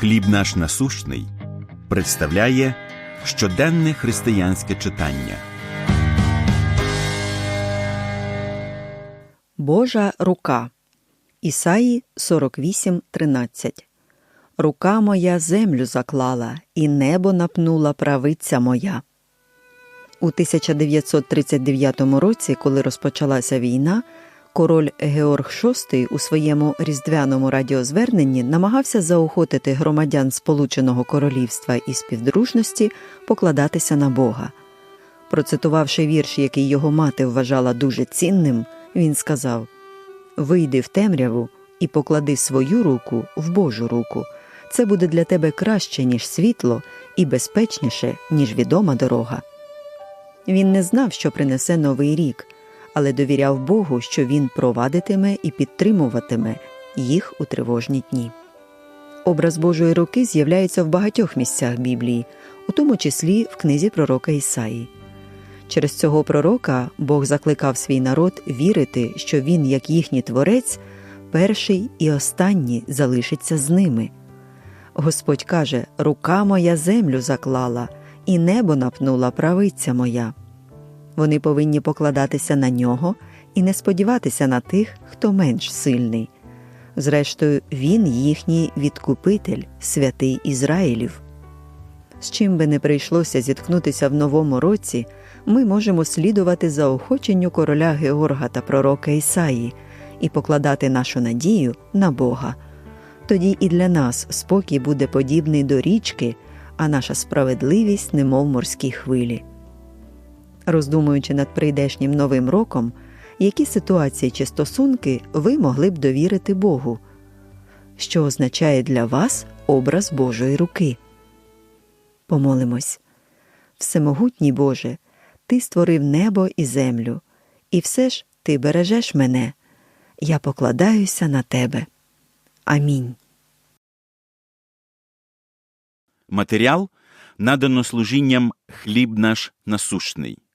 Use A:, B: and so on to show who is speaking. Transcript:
A: Хліб наш насущний представляє щоденне християнське читання.
B: Божа рука. Ісаї 48.13 Рука моя землю заклала, і небо напнула правиця моя. У 1939 році, коли розпочалася війна, король Георг VI у своєму різдвяному радіозверненні намагався заохотити громадян Сполученого Королівства і співдружності покладатися на Бога. Процитувавши вірш, який його мати вважала дуже цінним, він сказав Вийди в темряву і поклади свою руку в Божу руку. Це буде для тебе краще, ніж світло, і безпечніше, ніж відома дорога. Він не знав, що принесе новий рік, але довіряв Богу, що він провадитиме і підтримуватиме їх у тривожні дні. Образ Божої руки з'являється в багатьох місцях Біблії, у тому числі в книзі пророка Ісаї. Через цього пророка Бог закликав свій народ вірити, що він, як їхній творець, перший і останній залишиться з ними. Господь каже: Рука моя землю заклала, і небо напнула правиця моя. Вони повинні покладатися на нього і не сподіватися на тих, хто менш сильний. Зрештою, він їхній відкупитель, святий Ізраїлів. З чим би не прийшлося зіткнутися в новому році, ми можемо слідувати заохоченню короля Георга та пророка Ісаї і покладати нашу надію на Бога. Тоді і для нас спокій буде подібний до річки, а наша справедливість, немов морські хвилі. Роздумуючи над прийдешнім новим роком, які ситуації чи стосунки ви могли б довірити Богу, що означає для вас образ Божої руки. Помолимось. Всемогутній Боже, Ти створив небо і землю, і все ж Ти бережеш мене. Я покладаюся на Тебе. Амінь.
A: Матеріал надано служінням хліб наш насущний.